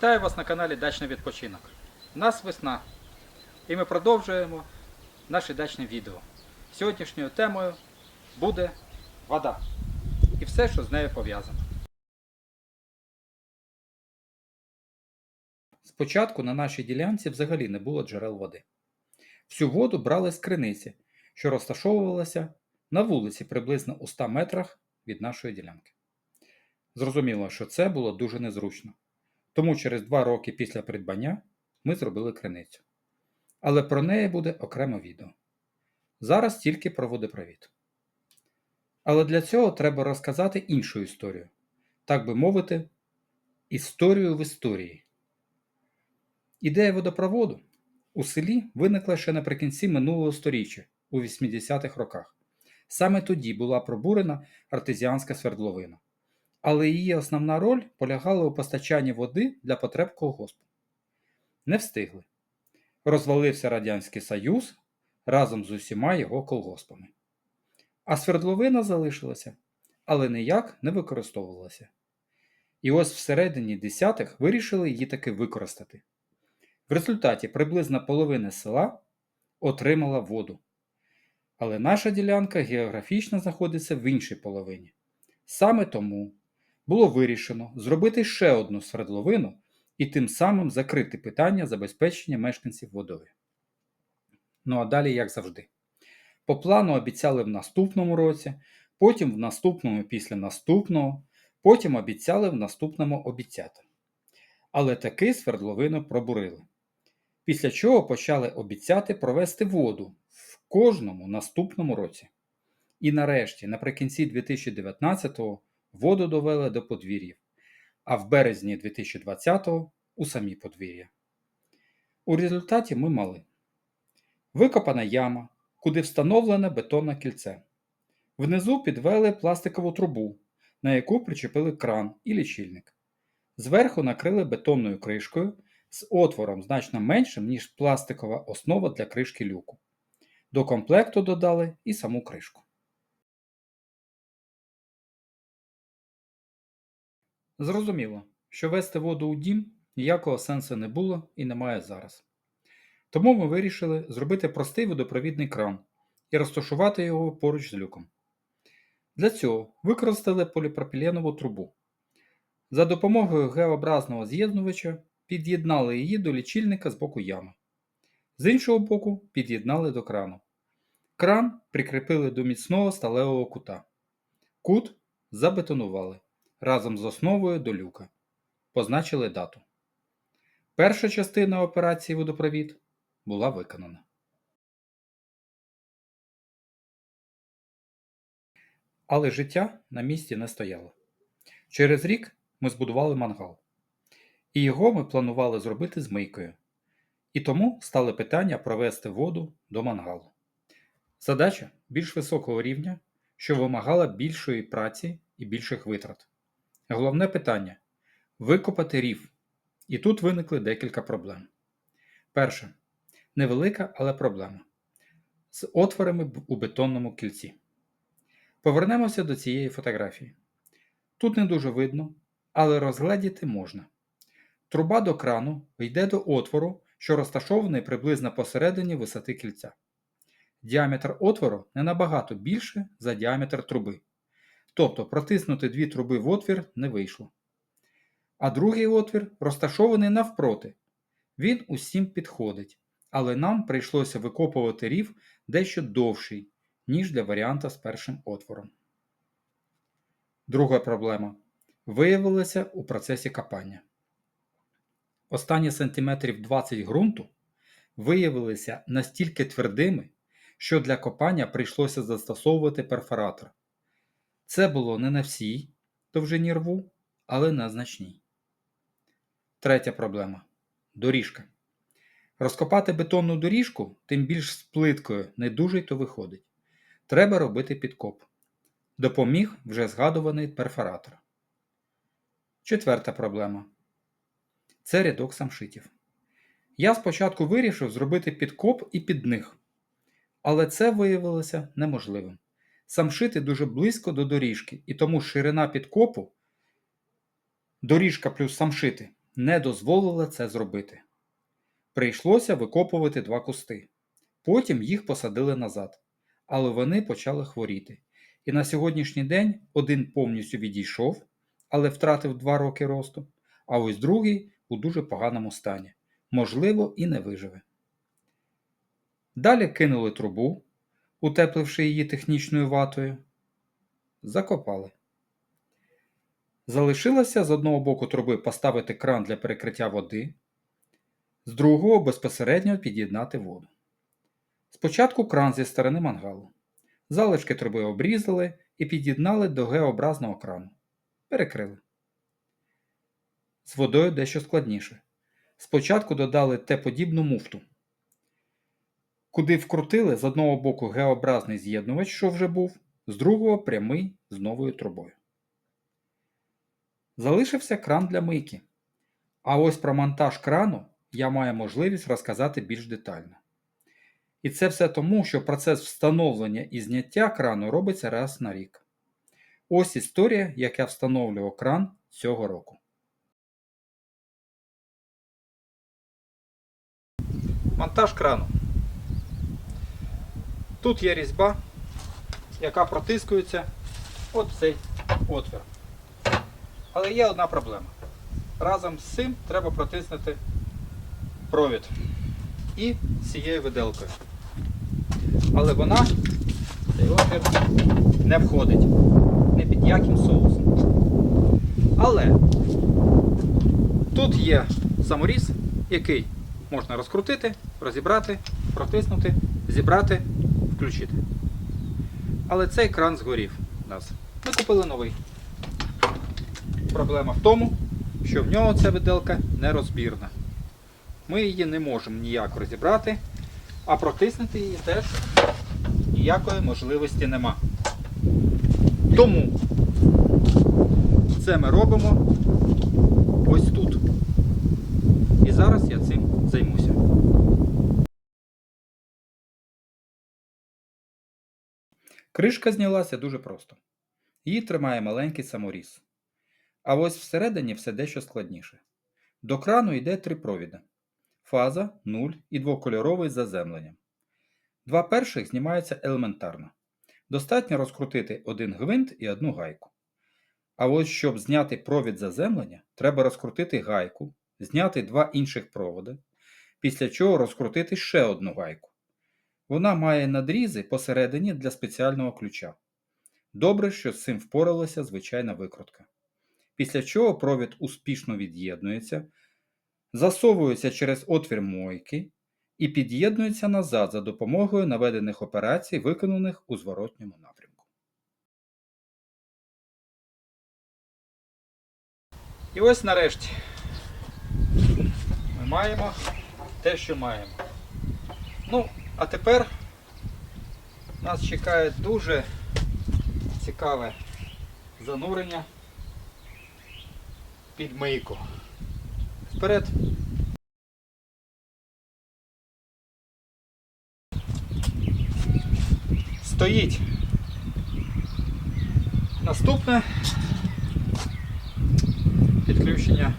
Вітаю вас на каналі Дачний відпочинок. У нас весна. І ми продовжуємо наше дачне відео. Сьогоднішньою темою буде вода і все, що з нею пов'язано. Спочатку на нашій ділянці взагалі не було джерел води. Всю воду брали з криниці, що розташовувалася на вулиці приблизно у 100 метрах від нашої ділянки. Зрозуміло, що це було дуже незручно. Тому через два роки після придбання ми зробили криницю. Але про неї буде окреме відео. Зараз тільки про водопровід. Але для цього треба розказати іншу історію, так би мовити, історію в історії. Ідея водопроводу у селі виникла ще наприкінці минулого століття, у 80-х роках. Саме тоді була пробурена артезіанська свердловина але її основна роль полягала у постачанні води для потреб колгоспу. Не встигли. Розвалився Радянський Союз разом з усіма його колгоспами. А свердловина залишилася, але ніяк не використовувалася. І ось всередині десятих вирішили її таки використати. В результаті приблизно половина села отримала воду. Але наша ділянка географічно знаходиться в іншій половині. Саме тому було вирішено зробити ще одну свердловину і тим самим закрити питання забезпечення мешканців водою. Ну а далі, як завжди. По плану обіцяли в наступному році, потім в наступному після наступного, потім обіцяли в наступному обіцяти. Але таки свердловину пробурили. Після чого почали обіцяти провести воду в кожному наступному році. І нарешті, наприкінці 2019-го, воду довели до подвір'їв, а в березні 2020-го у самі подвір'я. У результаті ми мали викопана яма, куди встановлене бетонне кільце. Внизу підвели пластикову трубу, на яку причепили кран і лічильник. Зверху накрили бетонною кришкою з отвором значно меншим, ніж пластикова основа для кришки люку. До комплекту додали і саму кришку. Зрозуміло, що вести воду у дім ніякого сенсу не було і немає зараз. Тому ми вирішили зробити простий водопровідний кран і розташувати його поруч з люком. Для цього використали поліпропіленову трубу. За допомогою Г-образного з'єднувача під'єднали її до лічильника з боку ями. З іншого боку під'єднали до крану. Кран прикріпили до міцного сталевого кута. Кут забетонували разом з основою до люка. Позначили дату. Перша частина операції водопровід була виконана. Але життя на місці не стояло. Через рік ми збудували мангал. І його ми планували зробити з мийкою. І тому стали питання провести воду до мангалу. Задача більш високого рівня, що вимагала більшої праці і більших витрат. Головне питання викопати рів. І тут виникли декілька проблем. Перше. Невелика, але проблема. З отворами у бетонному кільці. Повернемося до цієї фотографії. Тут не дуже видно, але розгледіти можна. Труба до крану йде до отвору, що розташований приблизно посередині висоти кільця. Діаметр отвору не набагато більше за діаметр труби. Тобто протиснути дві труби в отвір не вийшло. А другий отвір розташований навпроти. Він усім підходить, але нам прийшлося викопувати рів дещо довший, ніж для варіанта з першим отвором. Друга проблема виявилася у процесі копання. Останні сантиметрів 20 ґрунту виявилися настільки твердими, що для копання прийшлося застосовувати перфоратор. Це було не на всій довжині рву, але на значній. Третя проблема доріжка. Розкопати бетонну доріжку, тим більш з плиткою, не дуже й то виходить. Треба робити підкоп. Допоміг вже згадуваний перфоратор. Четверта проблема це рядок самшитів. Я спочатку вирішив зробити підкоп і під них, але це виявилося неможливим. Самшити дуже близько до доріжки, і тому ширина підкопу, доріжка плюс самшити не дозволила це зробити. Прийшлося викопувати два кусти. Потім їх посадили назад, але вони почали хворіти. І на сьогоднішній день один повністю відійшов, але втратив 2 роки росту, а ось другий у дуже поганому стані, можливо, і не виживе. Далі кинули трубу, утепливши її технічною ватою, закопали. Залишилося з одного боку труби поставити кран для перекриття води, з другого безпосередньо під'єднати воду. Спочатку кран зі сторони мангалу. Залишки труби обрізали і під'єднали до Г-образного крану. Перекрили. З водою дещо складніше. Спочатку додали Т-подібну муфту, куди вкрутили з одного боку Г-образний з'єднувач, що вже був, з другого прямий з новою трубою. Залишився кран для мийки. А ось про монтаж крану я маю можливість розказати більш детально. І це все тому, що процес встановлення і зняття крану робиться раз на рік. Ось історія, як я встановлював кран цього року. Монтаж крану. Тут є різьба, яка протискується от в цей отвір. Але є одна проблема. Разом з цим треба протиснути провід і цією виделкою. Але вона цей отвір не входить не під яким соусом. Але тут є саморіз, який можна розкрутити, розібрати, протиснути, зібрати, включити. Але цей кран згорів у нас. Ми купили новий. Проблема в тому, що в нього ця виделка нерозбірна. Ми її не можемо ніяк розібрати, а протиснути її теж ніякої можливості нема. Тому це ми робимо ось тут. І зараз я цим займуся. Кришка знялася дуже просто. Її тримає маленький саморіз. А ось всередині все дещо складніше. До крану йде три провіда: фаза, нуль і двокольоровий з заземленням. Два перших знімаються елементарно. Достатньо розкрутити один гвинт і одну гайку. А ось щоб зняти провід заземлення, треба розкрутити гайку, зняти два інших проводи, після чого розкрутити ще одну гайку. Вона має надрізи посередині для спеціального ключа. Добре, що з цим впоралася звичайна викрутка. Після чого провід успішно від'єднується, засовується через отвір мойки і під'єднується назад за допомогою наведених операцій, виконаних у зворотньому напрямку. І ось нарешті ми маємо те, що маємо. Ну, а тепер нас чекає дуже цікаве занурення під мийку. Вперед! Стоїть. Наступне підключення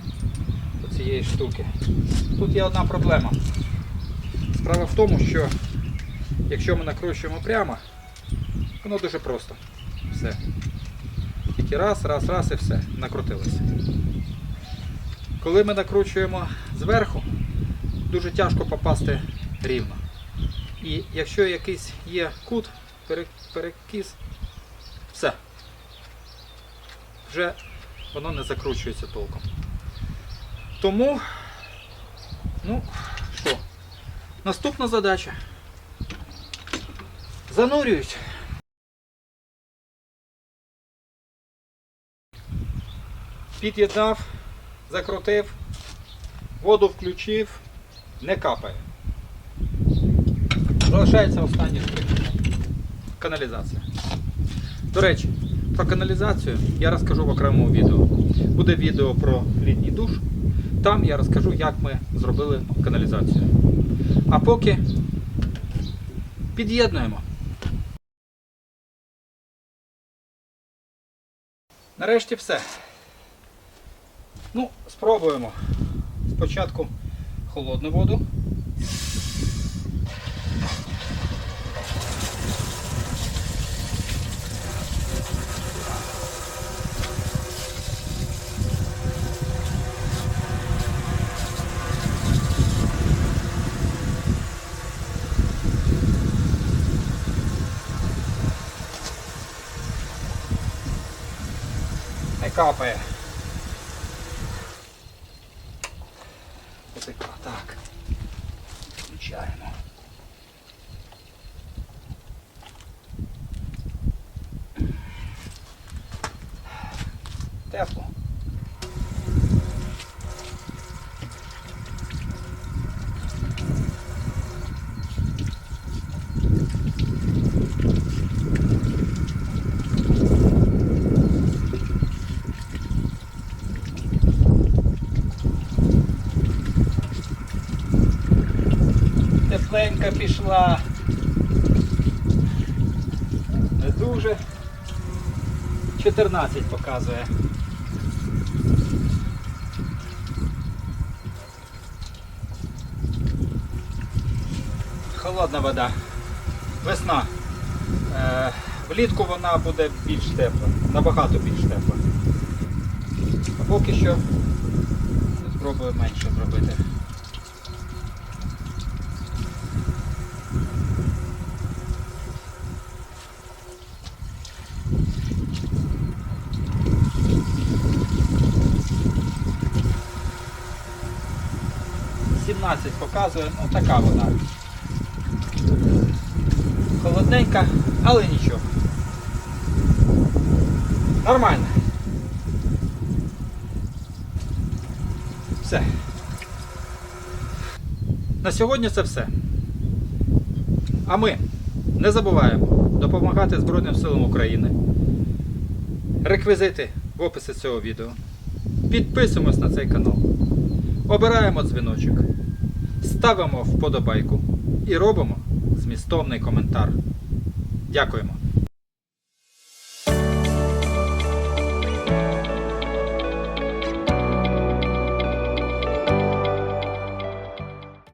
до цієї штуки. Тут є одна проблема. Справа в тому, що якщо ми накручуємо прямо, воно дуже просто. Все. Тільки раз, раз, раз і все. Накрутилося. Коли ми накручуємо зверху, дуже тяжко попасти рівно. І якщо якийсь є кут, перекіс, все. Вже воно не закручується толком. Тому, ну, що, наступна задача. Занурююсь. Під'єднав, закрутив, воду включив, не капає. Залишається останнє вкриття. Каналізація. До речі, про каналізацію я розкажу в окремому відео. Буде відео про літній душ. Там я розкажу, як ми зробили каналізацію. А поки під'єднуємо. Нарешті все. Ну, спробуємо Спочатку холодну воду. Не капає. Тепленька пішла. Не дуже. 14 показує. Холодна вода. Весна. Е, влітку вона буде більш тепла, набагато більш тепла. А поки що спробую менше зробити. Сімнадцять показує, ну така вона. Холодненька, але нічого. Нормально. Все. На сьогодні це все. А ми не забуваємо допомагати Збройним силам України. Реквізити в описі цього відео. Підписуємось на цей канал. Обираємо дзвіночок, ставимо вподобайку і робимо змістовний коментар. Дякуємо!